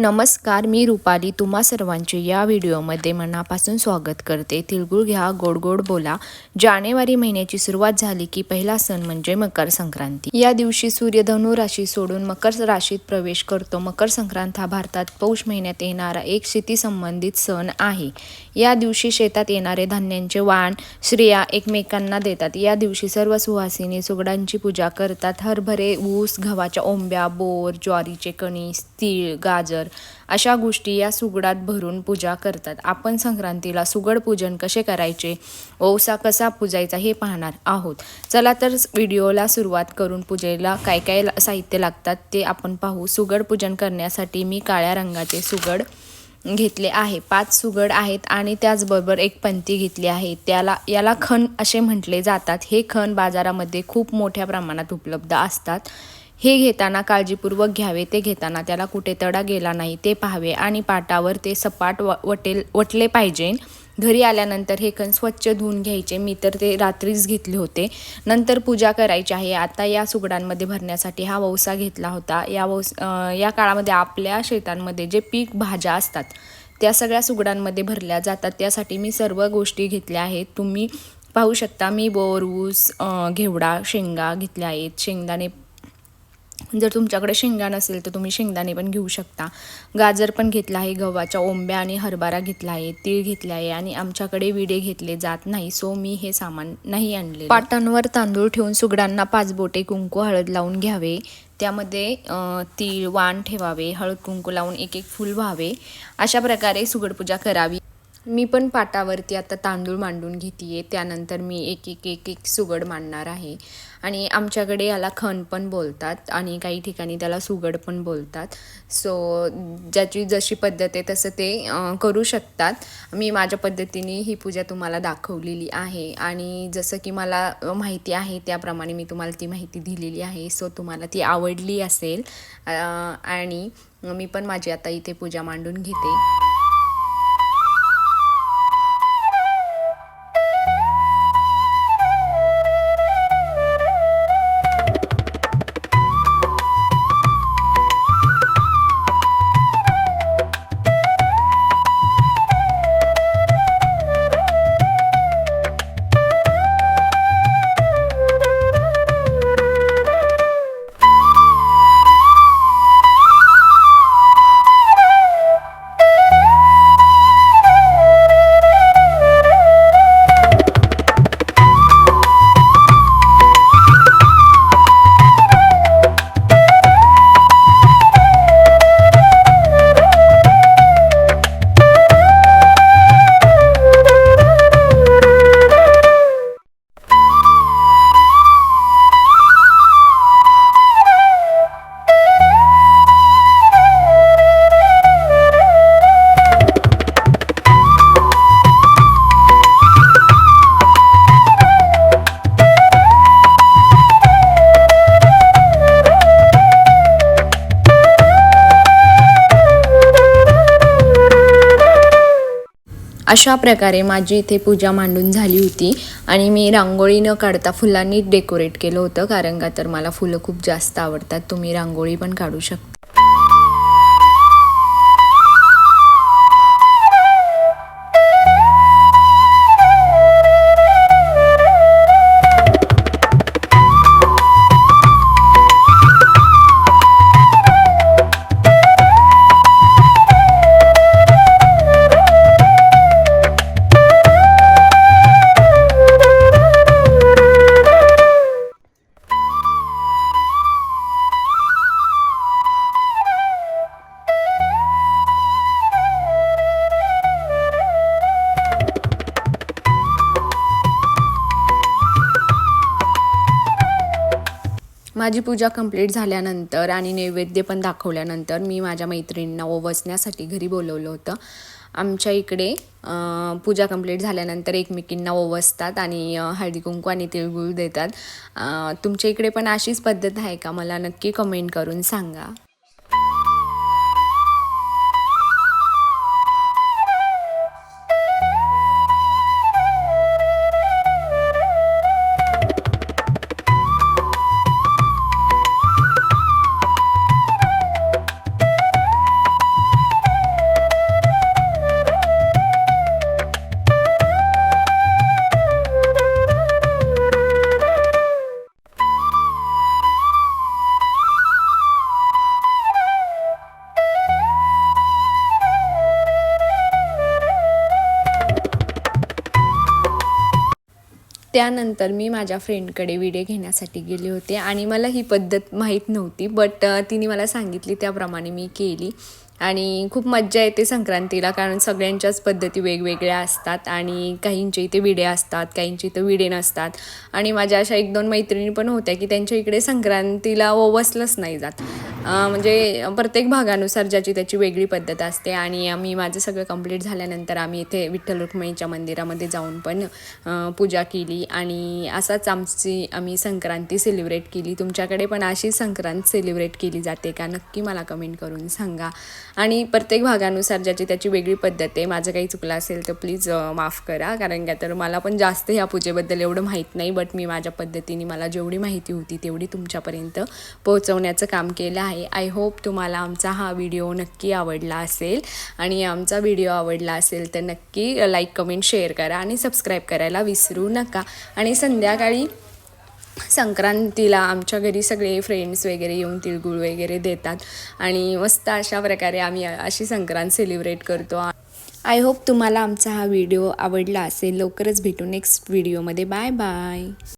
नमस्कार मी रुपाली तुम्हा सर्वांचे या व्हिडिओमध्ये मनापासून स्वागत करते. तिळगुळ घ्या गोड गोड बोला. जानेवारी महिन्याची सुरुवात झाली की पहिला सण म्हणजे मकर संक्रांती. या दिवशी सूर्य धनु राशी सोडून मकर राशीत प्रवेश करतो. मकर संक्रांत हा भारतात पौष महिन्यात येणारा एक शेती संबंधित सण आहे. या दिवशी शेतात येणारे धान्यांचे वाण स्त्रिया एकमेकांना देतात. या दिवशी सर्व सुवासिनी सुगडांची पूजा करतात. हरभरे ऊस गव्हाच्या ओंब्या बोर ज्वारीचे कणीस तीळ गाजर अशा गोष्टी या सुगडात भरून पूजा करतात. आपण संक्रांतीला सुगड पूजन कसे करायचे? ओसा कसा पूजायचा हे पाहणार आहोत. चला तर व्हिडिओला सुरुवात करून पूजेला काय काय साहित्य लागतात ते आपण पाहू. सुगड पूजन करण्यासाठी मी काळ्या रंगाचे सुगड घेतले आहे. पाच सुगड आहेत आणि त्याचबरोबर एक पंती घेतली आहे. त्याला याला खण असे म्हटले जातात. हे खण बाजारामध्ये खूप मोठ्या प्रमाणात उपलब्ध असतात. हे घेताना काळजीपूर्वक घ्यावे ते घेताना त्याला कुठे तडा गेला नाही ते पाहावे आणि पाटावर ते सपाट व वटेल वटले पाहिजे. घरी आल्यानंतर हे कण स्वच्छ धुवून घ्यायचे. मी तर ते रात्रीच घेतले होते. नंतर पूजा करायची आहे. आता या सुगडांमध्ये भरण्यासाठी हा वौसा घेतला होता. या वौस या काळामध्ये आपल्या शेतांमध्ये जे पीक भाज्या असतात त्या सगळ्या सुगडांमध्ये भरल्या जातात. त्यासाठी मी सर्व गोष्टी घेतल्या आहेत. तुम्ही पाहू शकता मी बोर ऊस घेवडा शेंगा घेतल्या आहेत. शेंगदाणे जर तुमच्याकडे शेंगा नसेल तर तुम्ही शेंगदाणे पण घेऊ शकता. गाजर पण घेतला आहे गव्हाच्या ओंब्या आणि हरभरा घेतला आहे तीळ घेतले आहे आणि आमच्याकडे विडे घेतले जात नाही सो मी हे सामान नाही आणले पाटांवर तांदूळ ठेवून सुगडांना पाच बोटे कुंकू हळद लावून घ्यावे. त्यामध्ये तीळ वाण ठेवावे हळद कुंकू लावून एक एक फूल व्हावे. अशा प्रकारे सुगडपूजा करावी. मी पण पाटावरती आता तांदूळ मांडून घेते आहे त्यानंतर मी एक एक एक एक सुगड मांडणार आहे. आणि आमच्याकडे याला खण पण बोलतात आणि काही ठिकाणी त्याला सुगड पण बोलतात. सो ज्याची जशी पद्धत आहे तसं ते करू शकतात. मी माझ्या पद्धतीने ही पूजा तुम्हाला दाखवलेली आहे. आणि जसं की मला माहिती आहे त्याप्रमाणे मी तुम्हाला ती माहिती दिलेली आहे. सो तुम्हाला ती आवडली असेल. आणि मी पण माझी आता इथे पूजा मांडून घेते. अशा प्रकारे माझी इथे पूजा मांडून झाली होती. आणि मी रांगोळी न काढता फुलांनी डेकोरेट केलं होतं कारण का तर मला फुलं खूप जास्त आवडतात. तुम्ही रांगोळी पण काढू शकता. माझी पूजा कंप्लीट झाल्यानंतर आणि नैवेद्य पण दाखवल्यानंतर मी माझ्या मैत्रिणींना ओवसण्यासाठी घरी बोलवलं होतं. आमच्या इकडे पूजा कंप्लीट झाल्यानंतर एकमेकींना ओवसतात आणि हळदी कुंकू आणि तिळगुळ देतात. तुमच्या इकडे पण अशीच पद्धत आहे का? मला नक्की कमेंट करून सांगा. त्यानंतर मी माझ्या फ्रेंडकडे विडे घेण्यासाठी गेले होते आणि मला ही पद्धत माहीत नव्हती बट तिने मला सांगितली त्याप्रमाणे मी केली. आणि खूप मज्जा येते संक्रांतीला कारण सगळ्यांच्याच पद्धती वेगवेगळ्या असतात आणि काहींच्या इथे विडे असतात काहींच्या इथे विडे नसतात. आणि माझ्या अशा एक दोन मैत्रिणी पण होत्या की त्यांच्या इकडे संक्रांतीला ओवसलंच नाही जात. म्हणजे प्रत्येक भागानुसार ज्याची त्याची वेगळी पद्धत असते आणि आम्ही माझं सगळं कंप्लीट झाल्यानंतर आम्ही इथे विठ्ठल रुक्मिणीच्या मंदिरामध्ये जाऊन पण पूजा केली. आणि असाच आमची आम्ही संक्रांती सेलिब्रेट केली. तुमच्याकडे पण अशी संक्रांत सेलिब्रेट केली जाते का? नक्की मला कमेंट करून सांगा. आणि प्रत्येक भागानुसार ज्याची त्याची वेगळी पद्धत आहे माझं काही चुकलं असेल तर प्लीज माफ करा. कारण का तर मला पण जास्त ह्या पूजेबद्दल एवढं माहीत नाही बट मी माझ्या पद्धतीने मला जेवढी माहिती होती तेवढी तुमच्यापर्यंत पोहोचवण्याचं काम केलं आहे. आय होप तुम्हाला आमचा हा व्हिडिओ नक्की आवडला असेल. आणि आमचा व्हिडिओ आवडला असेल तर नक्की लाईक कमेंट शेअर करा आणि सबस्क्राईब करायला विसरू नका. आणि संध्याकाळी संक्रांतीला आमच्या घरी सगळे फ्रेंड्स वगैरे येऊन तिळगुळ वगैरे देतात. आणि मस्त अशा प्रकारे आम्ही अशी संक्रांत सेलिब्रेट करतो. आय होप तुम्हाला आमचा हा व्हिडिओ आवडला असेल. लवकरच भेटू नेक्स्ट व्हिडिओमध्ये बाय बाय